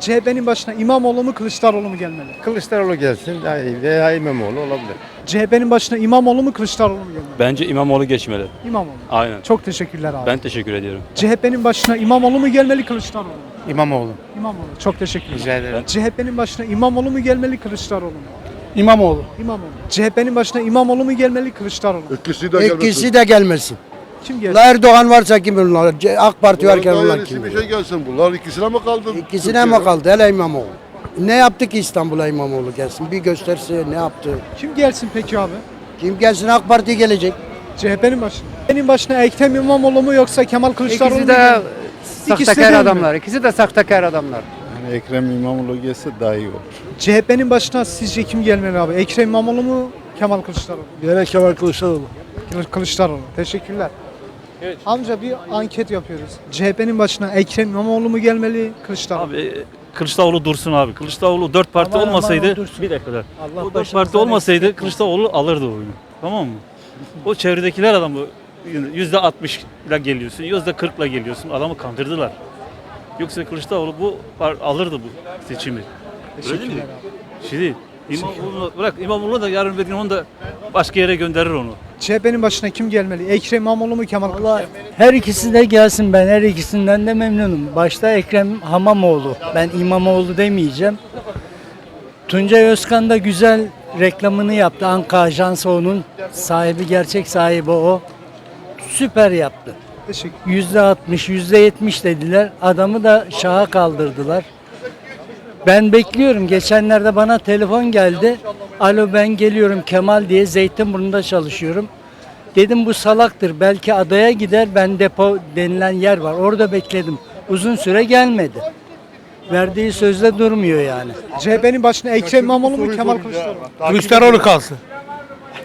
CHP'nin başına İmamoğlu mu Kılıçdaroğlu mu gelmeli? Kılıçdaroğlu gelsin daha iyi veya İmamoğlu olabilir. CHP'nin başına İmamoğlu mu Kılıçdaroğlu mu gelmeli? Bence İmamoğlu geçmeli. İmamoğlu. Aynen. Çok teşekkürler abi. Ben teşekkür ediyorum. CHP'nin başına İmamoğlu mu gelmeli Kılıçdaroğlu mu? İmamoğlu. İmamoğlu. Çok teşekkürler. Rica ederim. CHP'nin başına İmamoğlu mu gelmeli Kılıçdaroğlu mu? İmamoğlu. İmamoğlu. CHP'nin başına İmamoğlu mu gelmeli Kılıçdaroğlu mu? İkisi de gelmesin. İkisi de gelmesin. Kim gelsin? La Erdoğan varsa kim bunlar? C- AK Parti varken onlar kim? bir şey gelsin. Bunlar ikisine mi kaldı? İkisine mi kaldı? Hele İmamoğlu. Ne yaptı ki İstanbul'a İmamoğlu gelsin? Bir gösterse ne yaptı? Kim gelsin peki abi? Kim gelsin AK Parti gelecek. CHP'nin başına. CHP'nin başına Ekrem İmamoğlu mu yoksa Kemal Kılıçdaroğlu mu? İkisi de sahtekar mi? adamlar. İkisi de sahtekar adamlar. Yani Ekrem İmamoğlu gelse daha iyi olur. CHP'nin başına sizce kim gelmeli abi? Ekrem İmamoğlu mu? Kemal Kılıçdaroğlu mu? Gene Kemal Kılıçdaroğlu. Kılıç- Kılıçdaroğlu. Teşekkürler. Amca bir anket yapıyoruz. CHP'nin başına Ekrem İmamoğlu mu gelmeli? Kılıçdaroğlu. mu? Abi Kılıçdaroğlu dursun abi. Kılıçdaroğlu dört parti Aman aman olmasaydı o dursun. bir dakika. Allah O dört başımızdan parti olmasaydı eksik Kılıçdaroğlu alırdı oyunu. Tamam mı? O çevredekiler adamı yüzde altmış ile geliyorsun, yüzde kırkla geliyorsun. Adamı kandırdılar. Yoksa Kılıçdaroğlu bu par- alırdı bu seçimi. Teşekkürler mi? abi. Şimdi İmamoğlu bırak İmamoğlu da yarın bir gün onu da başka yere gönderir onu. CHP'nin başına kim gelmeli? Ekrem İmamoğlu mu Kemal Kılıçdaroğlu? Her ikisi de gelsin ben her ikisinden de memnunum. Başta Ekrem Hamamoğlu. Ben İmamoğlu demeyeceğim. Tuncay Özkan da güzel reklamını yaptı. Anka Ajansı onun sahibi, gerçek sahibi o. Süper yaptı. Teşekkür. Yüzde altmış, yüzde yetmiş dediler. Adamı da şaha kaldırdılar. Ben bekliyorum. Geçenlerde bana telefon geldi. Alo ben geliyorum Kemal diye Zeytinburnu'nda çalışıyorum. Dedim bu salaktır. Belki adaya gider. Ben depo denilen yer var. Orada bekledim. Uzun süre gelmedi. Verdiği sözde durmuyor yani. CHP'nin başına Ekrem İmamoğlu mu Kemal Kılıçdaroğlu mu? Kılıçdaroğlu kalsın.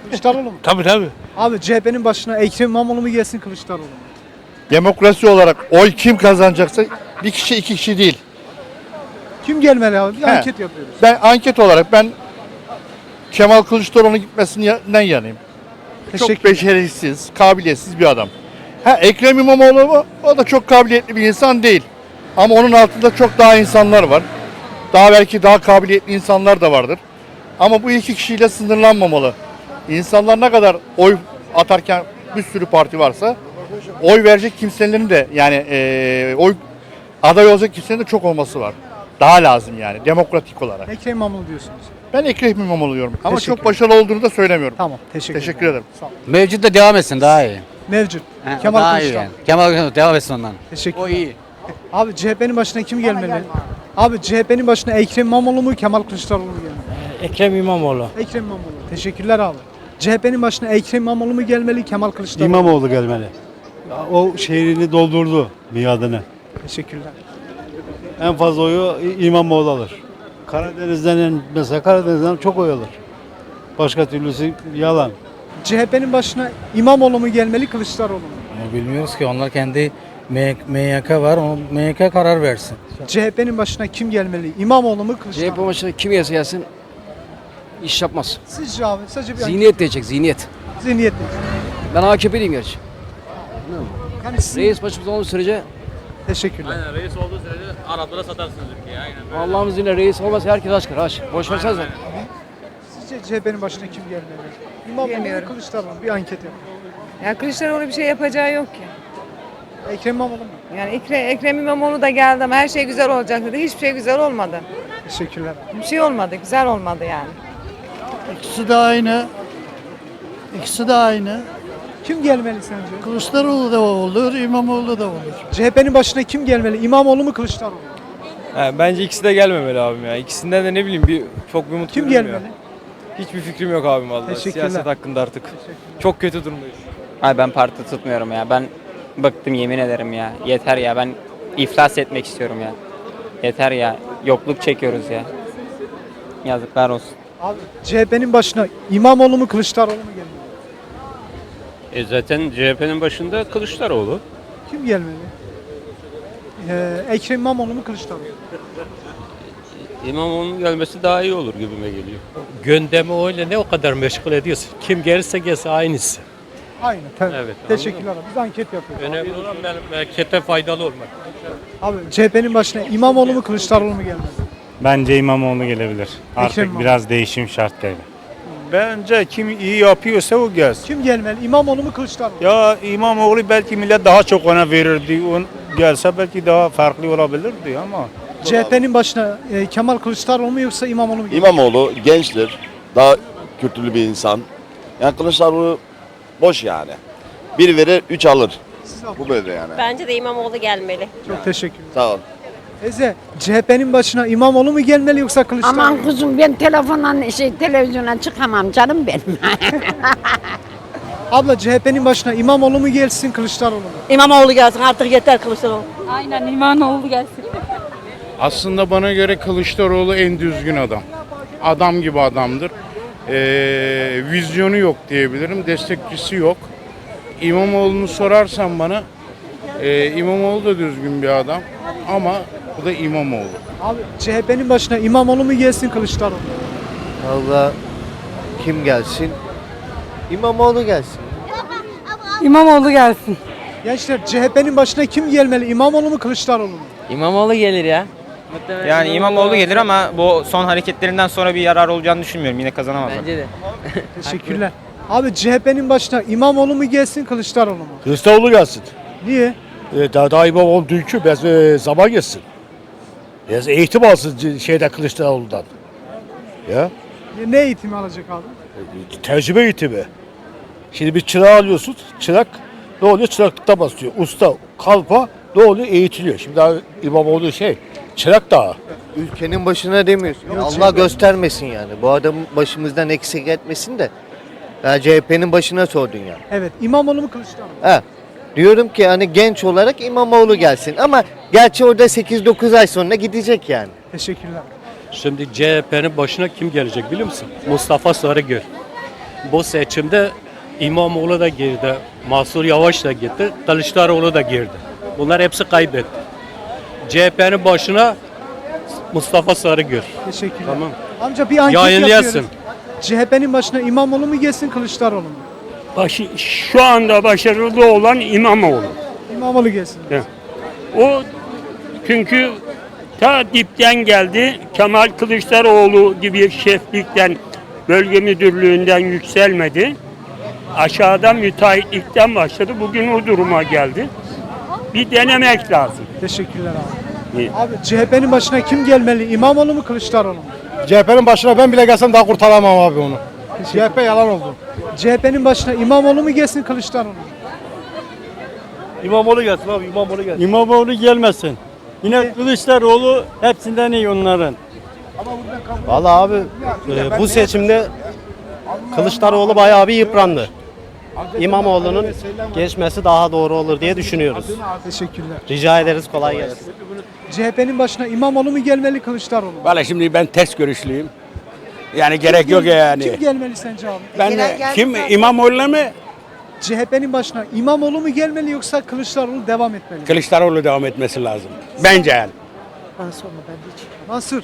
Kılıçdaroğlu mu? Tabii tabii. Abi CHP'nin başına Ekrem İmamoğlu mu gelsin Kılıçdaroğlu mu? Demokrasi olarak oy kim kazanacaksa bir kişi iki kişi değil. Kim gelmeli abi? Bir He. anket yapıyoruz. Ben anket olarak ben Kemal Kılıçdaroğlu'nun gitmesinden yanayım. Çok Teşekkür becerisiz, kabiliyetsiz bir adam. Ha Ekrem İmamoğlu mu? O da çok kabiliyetli bir insan değil. Ama onun altında çok daha insanlar var. Daha belki daha kabiliyetli insanlar da vardır. Ama bu iki kişiyle sınırlanmamalı. İnsanlar ne kadar oy atarken bir sürü parti varsa oy verecek kimselerin de yani eee, oy aday olacak kimsenin de çok olması var. Daha lazım yani demokratik olarak. Ekrem İmamoğlu diyorsunuz. Ben Ekrem İmamoğlu diyorum. Ama Teşekkür çok başarılı olduğunu da söylemiyorum. Tamam. Teşekkür, Teşekkür ederim. Sağ ol. Mevcut da devam etsin daha iyi. Mevcut. He, Kemal daha iyi Kılıçdaroğlu. yani. Kemal Kılıçdaroğlu devam etsin ondan. Teşekkür O iyi. Abi CHP'nin başına kim gelmeli? Abi CHP'nin başına Ekrem İmamoğlu mu Kemal Kılıçdaroğlu mu gelmeli? Ekrem İmamoğlu. Ekrem İmamoğlu. Teşekkürler abi. CHP'nin başına Ekrem İmamoğlu mu gelmeli Kemal Kılıçdaroğlu mu? İmamoğlu gelmeli. O şehrini doldurdu miadını. Teşekkürler. En fazla oyu İmamoğlu alır. Karadeniz'den en- mesela Karadeniz'den çok oy alır. Başka türlüsü yalan. CHP'nin başına İmamoğlu mu gelmeli Kılıçdaroğlu mu? Bilmiyoruz ki onlar kendi MYK var. O MYK karar versin. CHP'nin başına kim gelmeli? İmamoğlu mu Kılıçdaroğlu mu? CHP başına kim gelse gelsin iş yapmaz. Sizce abi sadece bir Zihniyet diyecek zihniyet. zihniyet. Ben AKP'liyim gerçi. Yani sizin... Reis başımızda olduğu sürece Teşekkürler. reis olduğu sürece Araplara satarsınız ülkeyi. Aynen Allah'ın izniyle reis olmasa herkes aç kır aç. Boş versenize. Sizce CHP'nin başına kim gelmeli? İmamoğlu mu Bilmiyorum. Kılıçdaroğlu mu? Bir anket yapın. Ya Kılıçdaroğlu bir şey yapacağı yok ki. Ekrem İmamoğlu mu? Yani Ekrem, Ekrem İmamoğlu da geldi ama her şey güzel olacak dedi. Hiçbir şey güzel olmadı. Teşekkürler. Bir şey olmadı, güzel olmadı yani. İkisi de aynı. İkisi de aynı. Kim gelmeli sence? Kılıçdaroğlu da olur, İmamoğlu da olur. CHP'nin başına kim gelmeli? İmamoğlu mu Kılıçdaroğlu mu? bence ikisi de gelmemeli abim ya. İkisinden de ne bileyim bir çok bir mutlu Kim durmuyor. gelmeli? Hiçbir fikrim yok abim vallahi. Teşekkürler. Siyaset hakkında artık. Çok kötü durumdayız. Ay ben parti tutmuyorum ya. Ben bıktım yemin ederim ya. Yeter ya. Ben iflas etmek istiyorum ya. Yeter ya. Yokluk çekiyoruz ya. Yazıklar olsun. Abi CHP'nin başına İmamoğlu mu Kılıçdaroğlu mu gelmeli? E zaten CHP'nin başında Kılıçdaroğlu. Kim gelmeli? Ee, Ekrem İmamoğlu mu Kılıçdaroğlu mu? İmamoğlu'nun gelmesi daha iyi olur gibime geliyor. Gündemi öyle ne o kadar meşgul ediyorsun. Kim gelirse gelse aynısı. Aynı. Te- Evet, Teşekkürler abi. Biz anket yapıyoruz. Önemli olan memlekete faydalı olmak. Abi CHP'nin başına İmamoğlu mu Kılıçdaroğlu mu gelmeli? Bence İmamoğlu gelebilir. Artık İmamoğlu. biraz değişim şart geliyor. Bence kim iyi yapıyorsa o gelsin. Kim gelmeli? İmamoğlu mu Kılıçdaroğlu? mu? Ya İmamoğlu belki millet daha çok ona verirdi. On gelse belki daha farklı olabilirdi ama CHP'nin başına e, Kemal Kılıçdaroğlu mu yoksa İmamoğlu mu gelmeli? İmamoğlu gençtir. Daha kültürlü bir insan. Yani Kılıçdaroğlu boş yani. Bir verir, üç alır. Bu böyle yani. Bence de İmamoğlu gelmeli. Çok teşekkür ederim. Sağ ol. Eze, CHP'nin başına İmamoğlu mu gelmeli yoksa Kılıçdaroğlu mu? Aman kuzum ben telefondan şey televizyona çıkamam canım benim. Abla CHP'nin başına İmamoğlu mu gelsin Kılıçdaroğlu mu? İmamoğlu gelsin artık yeter Kılıçdaroğlu. Aynen İmamoğlu gelsin. Aslında bana göre Kılıçdaroğlu en düzgün adam. Adam gibi adamdır. Ee, vizyonu yok diyebilirim. Destekçisi yok. İmamoğlu'nu sorarsan bana e, İmamoğlu da düzgün bir adam ama bu da İmamoğlu. Abi CHP'nin başına İmamoğlu mu gelsin Kılıçdaroğlu mu? Valla kim gelsin? İmamoğlu gelsin. İmamoğlu gelsin. Gençler CHP'nin başına kim gelmeli? İmamoğlu mu Kılıçdaroğlu mu? İmamoğlu gelir ya. Yani İmamoğlu gelir ama bu son hareketlerinden sonra bir yarar olacağını düşünmüyorum. Yine kazanamaz. Bence de. Teşekkürler. Abi CHP'nin başına İmamoğlu mu gelsin Kılıçdaroğlu mu? Kılıçdaroğlu gelsin. Niye? E, daha, daha İmamoğlu dünkü biraz e, zaman geçsin. Biraz eğitim alsın şeyden Kılıçdaroğlu'ndan. Ya Ne eğitimi alacak abi? e, tecrübe eğitimi. Şimdi bir çırağı alıyorsun. Çırak ne oluyor? Çıraklıkta basıyor. Usta, kalpa ne oluyor? Eğitiliyor. Şimdi daha İmamoğlu şey çırak daha. Ülkenin başına demiyorsun. Allah göstermesin yani. Bu adamı başımızdan eksik etmesin de. Ya CHP'nin başına sordun yani. Evet İmamoğlu mu Kılıçdaroğlu mu? Ha. Diyorum ki hani genç olarak İmamoğlu gelsin ama gerçi orada 8-9 ay sonra gidecek yani. Teşekkürler. Şimdi CHP'nin başına kim gelecek biliyor musun? Mustafa Sarıgül. Bu seçimde İmamoğlu da girdi, Mansur Yavaş da gitti, Kılıçdaroğlu da girdi. Bunlar hepsi kaybetti. CHP'nin başına Mustafa Sarıgül. Teşekkürler. Tamam. Amca bir anket Yayınlayasın. yapıyoruz. CHP'nin başına İmamoğlu mu gelsin Kılıçdaroğlu mu? Başı, şu anda başarılı olan İmamoğlu. İmamoğlu gelsin. O çünkü ta dipten geldi. Kemal Kılıçdaroğlu gibi şeflikten, bölge müdürlüğünden yükselmedi. Aşağıdan müteahhitlikten başladı. Bugün o duruma geldi. Bir denemek lazım. Teşekkürler abi. İyi. Abi CHP'nin başına kim gelmeli? İmamoğlu mu Kılıçdaroğlu mu? CHP'nin başına ben bile gelsem daha kurtaramam abi onu. CHP yalan oldu. CHP'nin başına İmamoğlu mu gelsin Kılıçdaroğlu mu? İmamoğlu gelsin abi İmamoğlu gelsin. İmamoğlu gelmesin. Yine Kılıçdaroğlu hepsinden iyi onların. Valla abi e, bu seçimde Kılıçdaroğlu bayağı bir yıprandı. İmamoğlu'nun geçmesi daha doğru olur diye düşünüyoruz. Teşekkürler. Rica ederiz kolay gelsin. CHP'nin başına İmamoğlu mu gelmeli Kılıçdaroğlu mu? Valla şimdi ben ters görüşlüyüm. Yani gerek yok yani. Kim gelmeli sence abi? Ben kim İmamoğlu mu? CHP'nin başına İmamoğlu mu gelmeli yoksa Kılıçdaroğlu devam etmeli? mi? Kılıçdaroğlu devam etmesi lazım. Bence yani. Mansur.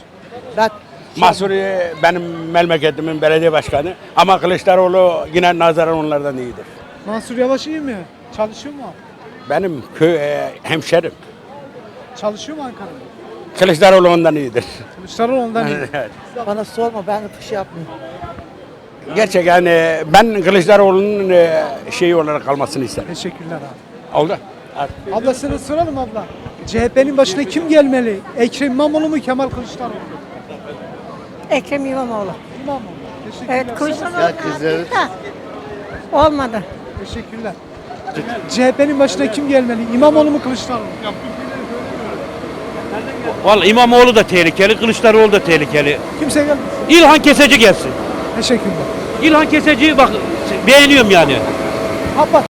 Mahsur e, benim memleketimin belediye başkanı ama Kılıçdaroğlu yine nazaran onlardan iyidir. Mansur Yavaş iyi mi? Çalışıyor mu? Benim köy e, hemşerim. Çalışıyor mu Ankara'da? Kılıçdaroğlu ondan iyidir. Kılıçdaroğlu ondan iyi. Bana sorma ben bir şey yapmıyorum. Gerçekten e, ben Kılıçdaroğlu'nun e, şeyi olarak kalmasını isterim. Teşekkürler abi. Oldu. Abla sana soralım abla. CHP'nin başına kim gelmeli? Ekrem İmamoğlu mu Kemal Kılıçdaroğlu mu? Ekrem İmamoğlu. İmamoğlu. Teşekkürler. Evet Kılıçdaroğlu Ya kızları olmadı. Teşekkürler. CHP'nin başına kim gelmeli? İmamoğlu mu Kılıçdaroğlu mu? Vallahi İmamoğlu da tehlikeli, Kılıçdaroğlu da tehlikeli. Kimse gelmez. İlhan Keseci gelsin. Teşekkürler. İlhan Keseci bak beğeniyorum yani. Kapat.